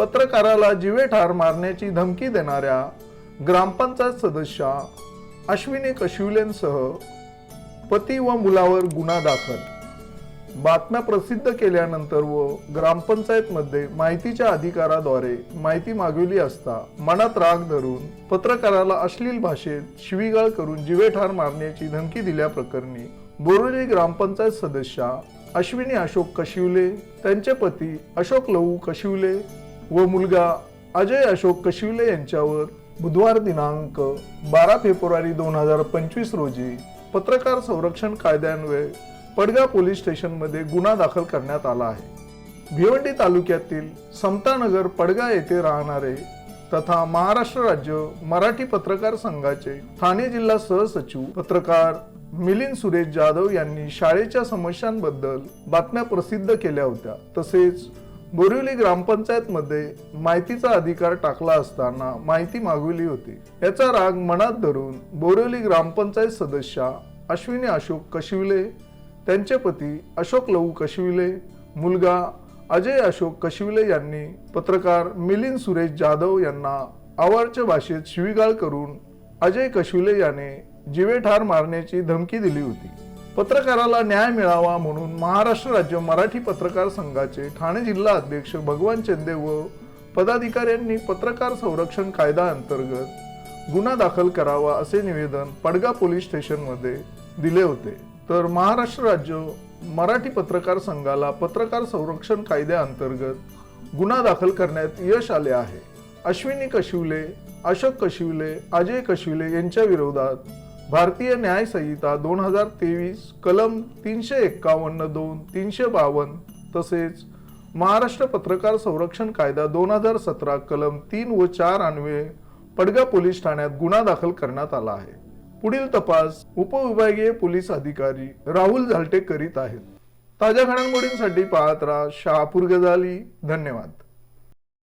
पत्रकाराला जिवे ठार मारण्याची धमकी देणाऱ्या ग्रामपंचायत सदस्या अश्विनी कशिवलेंसह पती व मुलावर गुन्हा दाखल. बातम्या प्रसिद्ध केल्यानंतर व ग्रामपंचायतमध्ये माहितीच्या अधिकाराद्वारे माहिती मागविली असता मनात राग धरून पत्रकाराला अश्लील भाषेत शिवीगाळ करून जिवे ठार मारण्याची धमकी दिल्याप्रकरणी बोरिवली ग्रामपंचायत सदस्या अश्विनी अशोक कशिवले त्यांचे पती अशोक लहू कशिवले व मुलगा अजय अशोक कशिवले यांच्यावर बुधवार दिनांक बारा फेब्रुवारी दोन हजार पंचवीस रोजी पत्रकार संरक्षण कायद्यान्वये पडगा पोलीस स्टेशनमध्ये गुन्हा दाखल करण्यात आला आहे. भिवंडी तालुक्यातील समतानगर पडगा येथे राहणारे तथा महाराष्ट्र राज्य मराठी पत्रकार संघाचे ठाणे जिल्हा सहसचिव पत्रकार मिलिंद सुरेश जाधव यांनी शाळेच्या समस्यांबद्दल बातम्या प्रसिद्ध केल्या होत्या. तसेच बोरिवली ग्रामपंचायतमध्ये माहितीचा अधिकार टाकला असताना माहिती मागविली होती. याचा राग मनात धरून बोरिवली ग्रामपंचायत सदस्या अश्विनी अशोक कशिवले त्यांचे पती अशोक लहू कशिवले मुलगा अजय अशोक कशिवले यांनी पत्रकार मिलिंद सुरेश जाधव यांना आवारच्या भाषेत शिवीगाळ करून अजय कशिवले याने जिवे ठार मारण्याची धमकी दिली होती. पत्रकाराला न्याय मिळावा म्हणून महाराष्ट्र राज्य मराठी पत्रकार संघाचे ठाणे जिल्हा अध्यक्ष भगवान चंदे व पदाधिकाऱ्यांनी पत्रकार संरक्षण कायदा अंतर्गत गुन्हा दाखल करावा असे निवेदन पडगा पोलीस स्टेशनमध्ये दिले होते. तर महाराष्ट्र राज्य मराठी पत्रकार संघाला पत्रकार संरक्षण कायद्याअंतर्गत गुन्हा दाखल करण्यात यश आले आहे. अश्विनी कशिवले अशोक कशिवले अजय कशिवले यांच्या विरोधात भारतीय न्याय संहिता दोन हजार तेवीस कलम तीनशे एक्कावन्न दोन तीनशे बावन्न तसेच महाराष्ट्र पत्रकार संरक्षण कायदा दोन हजार सतरा कलम तीन व चार अन्वये पडगा पोलीस ठाण्यात गुन्हा दाखल करण्यात आला आहे. पुढील तपास उपविभागीय पोलीस अधिकारी राहुल झालटे करीत आहेत. ताज्या घडामोडींसाठी पाहत राहा शहापूर गजाली. धन्यवाद.